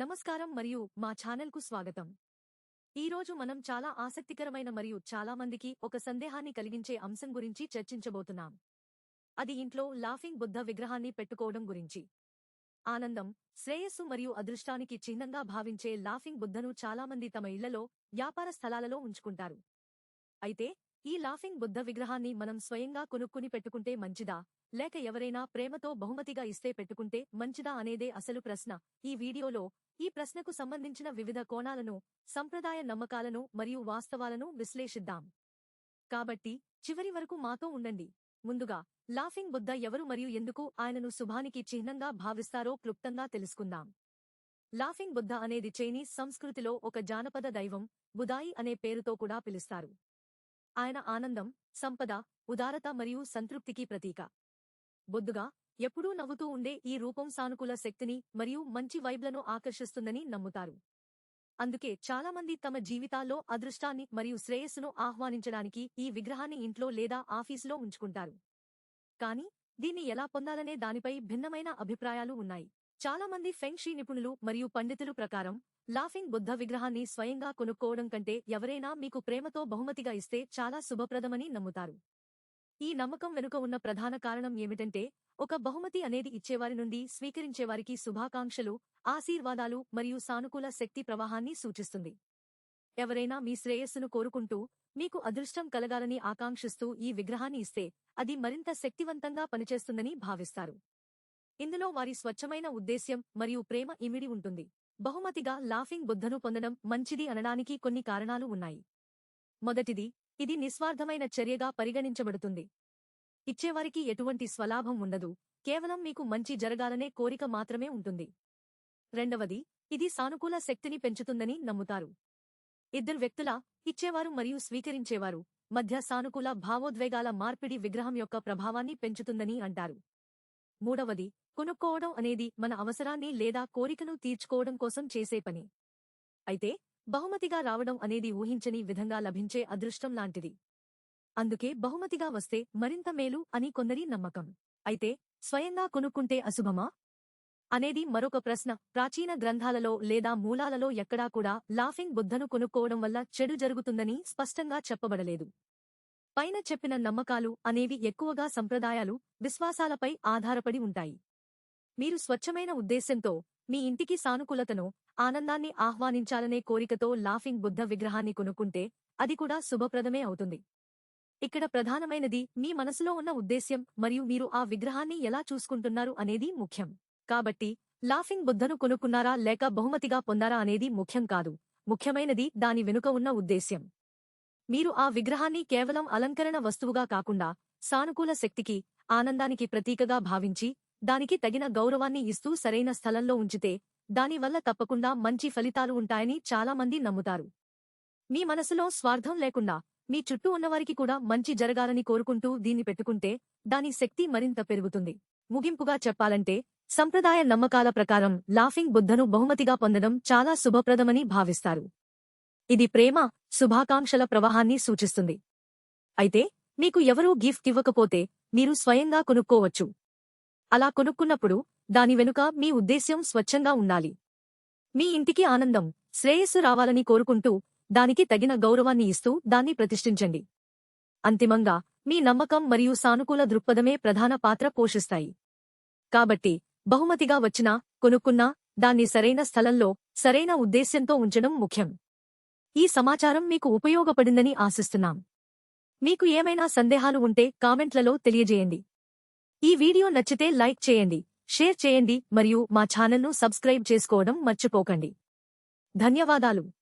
నమస్కారం మరియు మా ఛానల్కు స్వాగతం. ఈరోజు మనం చాలా ఆసక్తికరమైన మరియు చాలా మందికి ఒక సందేహాన్ని కలిగించే అంశం గురించి చర్చించబోతున్నాం. అది ఇంట్లో లాఫింగ్ బుద్ధ విగ్రహాన్ని పెట్టుకోవడం గురించి. ఆనందం శ్రేయస్సు మరియు అదృష్టానికి చిహ్నంగా భావించే లాఫింగ్ బుద్ధను చాలామంది తమ ఇళ్ళలో వ్యాపార స్థలాలలో ఉంచుకుంటారు. అయితే ఈ లాఫింగ్ బుద్ధ విగ్రహాన్ని మనం స్వయంగా కొనుక్కుని పెట్టుకుంటే మంచిదా? లేక ఎవరైనా ప్రేమతో బహుమతిగా ఇస్తే పెట్టుకుంటే మంచిదా అనేదే అసలు ప్రశ్న. ఈ వీడియోలో ఈ ప్రశ్నకు సంబంధించిన వివిధ కోణాలను సంప్రదాయ నమ్మకాలను మరియు వాస్తవాలను విశ్లేషిద్దాం. కాబట్టి చివరి వరకు మాతో ఉండండి. ముందుగా లాఫింగ్ బుద్ధ ఎవరు మరియు ఎందుకు ఆయనను శుభానికి చిహ్నంగా భావిస్తారో క్లుప్తంగా తెలుసుకుందాం. లాఫింగ్ బుద్ధ అనేది చైనీస్ సంస్కృతిలో ఒక జానపద దైవం బుదాయి అనే పేరుతో కూడా పిలుస్తారు. ఆయన ఆనందం సంపద ఉదారత మరియు సంతృప్తికి ప్రతీక. బొద్దుగా ఎప్పుడూ నవ్వుతూ ఉండే ఈ రూపం సానుకూల శక్తిని మరియు మంచి వైబ్లను ఆకర్షిస్తుందని నమ్ముతారు. అందుకే చాలామంది తమ జీవితాల్లో అదృష్టాన్ని మరియు శ్రేయస్సును ఆహ్వానించడానికి ఈ విగ్రహాన్ని ఇంట్లో లేదా ఆఫీసులో ఉంచుకుంటారు. కాని దీన్ని ఎలా పొందాలనే దానిపై భిన్నమైన అభిప్రాయాలు ఉన్నాయి. చాలామంది ఫెంగ్షీ నిపుణులు మరియు పండితులు ప్రకారం లాఫింగ్ బుద్ధ విగ్రహాన్ని స్వయంగా కొనుక్కోవడం కంటే ఎవరైనా మీకు ప్రేమతో బహుమతిగా ఇస్తే చాలా శుభప్రదమని నమ్ముతారు. ఈ నమ్మకం వెనుక ఉన్న ప్రధాన కారణం ఏమిటంటే ఒక బహుమతి అనేది ఇచ్చేవారి నుండి స్వీకరించేవారికి శుభాకాంక్షలు ఆశీర్వాదాలు మరియు సానుకూల శక్తి ప్రవాహాన్ని సూచిస్తుంది. ఎవరైనా మీ శ్రేయస్సును కోరుకుంటూ మీకు అదృష్టం కలగాలని ఆకాంక్షిస్తూ ఈ విగ్రహాన్ని ఇస్తే అది మరింత శక్తివంతంగా పనిచేస్తుందని భావిస్తారు. ఇందులో వారి స్వచ్ఛమైన ఉద్దేశ్యం మరియు ప్రేమ ఇమిడి ఉంటుంది. బహుమతిగా లాఫింగ్ బుద్ధను పొందడం మంచిది అనడానికి కొన్ని కారణాలు ఉన్నాయి. మొదటిది ఇది నిస్వార్థమైన చర్యగా పరిగణించబడుతుంది. ఇచ్చేవారికి ఎటువంటి స్వలాభం ఉండదు కేవలం మీకు మంచి జరగాలనే కోరిక మాత్రమే ఉంటుంది. రెండవది ఇది సానుకూల శక్తిని పెంచుతుందని నమ్ముతారు. ఇద్దరు వ్యక్తుల ఇచ్చేవారు మరియు స్వీకరించేవారు మధ్య సానుకూల భావోద్వేగాల మార్పిడి విగ్రహం యొక్క ప్రభావాన్ని పెంచుతుందని అంటారు. మూడవది కొనుక్కోవడం అనేది మన అవసరాన్ని లేదా కోరికను తీర్చుకోవడం కోసం చేసే పని. అయితే బహుమతిగా రావడం అనేది ఊహించని విధంగా లభించే అదృష్టం లాంటిది. అందుకే బహుమతిగా వస్తే మరింత మేలు అని కొందరి నమ్మకం. అయితే స్వయంగా కొనుక్కుంటే అశుభమా? అనేది మరొక ప్రశ్న. ప్రాచీన గ్రంథాలలో లేదా మూలాలలో ఎక్కడా కూడా లాఫింగ్ బుద్ధను కొనుక్కోవడం వల్ల చెడు జరుగుతుందని స్పష్టంగా చెప్పబడలేదు. పైన చెప్పిన నమ్మకాలు అనేవి ఎక్కువగా సంప్రదాయాలు విశ్వాసాలపై ఆధారపడి ఉంటాయి. మీరు స్వచ్ఛమైన ఉద్దేశ్యంతో మీ ఇంటికి సానుకూలతను ఆనందాన్ని ఆహ్వానించాలనే కోరికతో లాఫింగ్ బుద్ధ విగ్రహాన్ని కొనుక్కుంటే అది కూడా శుభప్రదమే అవుతుంది. ఇక్కడ ప్రధానమైనది మీ మనసులో ఉన్న ఉద్దేశ్యం మరియు మీరు ఆ విగ్రహాన్ని ఎలా చూసుకుంటున్నారు అనేది ముఖ్యం. కాబట్టి లాఫింగ్ బుద్ధను కొనుక్కున్నారా లేక బహుమతిగా పొందారా అనేది ముఖ్యం కాదు. ముఖ్యమైనది దాని వెనుక ఉన్న ఉద్దేశ్యం. మీరు ఆ విగ్రహాన్ని కేవలం అలంకరణ వస్తువుగా కాకుండా సానుకూల శక్తికి ఆనందానికి ప్రతీకగా భావించి దానికి తగిన గౌరవాన్ని ఇస్తూ సరైన స్థలంలో ఉంచితే దానివల్ల తప్పకుండా మంచి ఫలితాలు ఉంటాయని చాలామంది నమ్ముతారు. మీ మనసులో స్వార్థం లేకుండా మీ చుట్టూ ఉన్నవారికి కూడా మంచి జరగాలని కోరుకుంటూ దీన్ని పెట్టుకుంటే దాని శక్తి మరింత పెరుగుతుంది. ముగింపుగా చెప్పాలంటే సంప్రదాయ నమ్మకాల ప్రకారం లాఫింగ్ బుద్ధను బహుమతిగా పొందడం చాలా శుభప్రదమని భావిస్తారు. ఇది ప్రేమ శుభాకాంక్షల ప్రవాహాన్ని సూచిస్తుంది. అయితే మీకు ఎవరూ గిఫ్ట్ ఇవ్వకపోతే మీరు స్వయంగా కొనుక్కోవచ్చు. అలా కొనుక్కున్నప్పుడు దాని వెనుక మీ ఉద్దేశ్యం స్వచ్ఛంగా ఉండాలి. మీ ఇంటికి ఆనందం శ్రేయస్సు రావాలని కోరుకుంటూ దానికి తగిన గౌరవాన్ని ఇస్తూ దాన్ని ప్రతిష్ఠించండి. అంతిమంగా మీ నమ్మకం మరియు సానుకూల దృక్పథమే ప్రధాన పాత్ర పోషిస్తాయి. కాబట్టి బహుమతిగా వచ్చినా కొనుక్కున్నా దాన్ని సరైన స్థలంలో సరైన ఉద్దేశ్యంతో ఉంచడం ముఖ్యం. ఈ సమాచారం మీకు ఉపయోగపడిందని ఆశిస్తున్నాం. మీకు ఏమైనా సందేహాలు ఉంటే కామెంట్లలో తెలియజేయండి. ఈ వీడియో నచ్చితే లైక్ చేయండి షేర్ చేయండి మరియు మా ఛానల్ను సబ్స్క్రైబ్ చేసుకోవడం మర్చిపోకండి. ధన్యవాదాలు.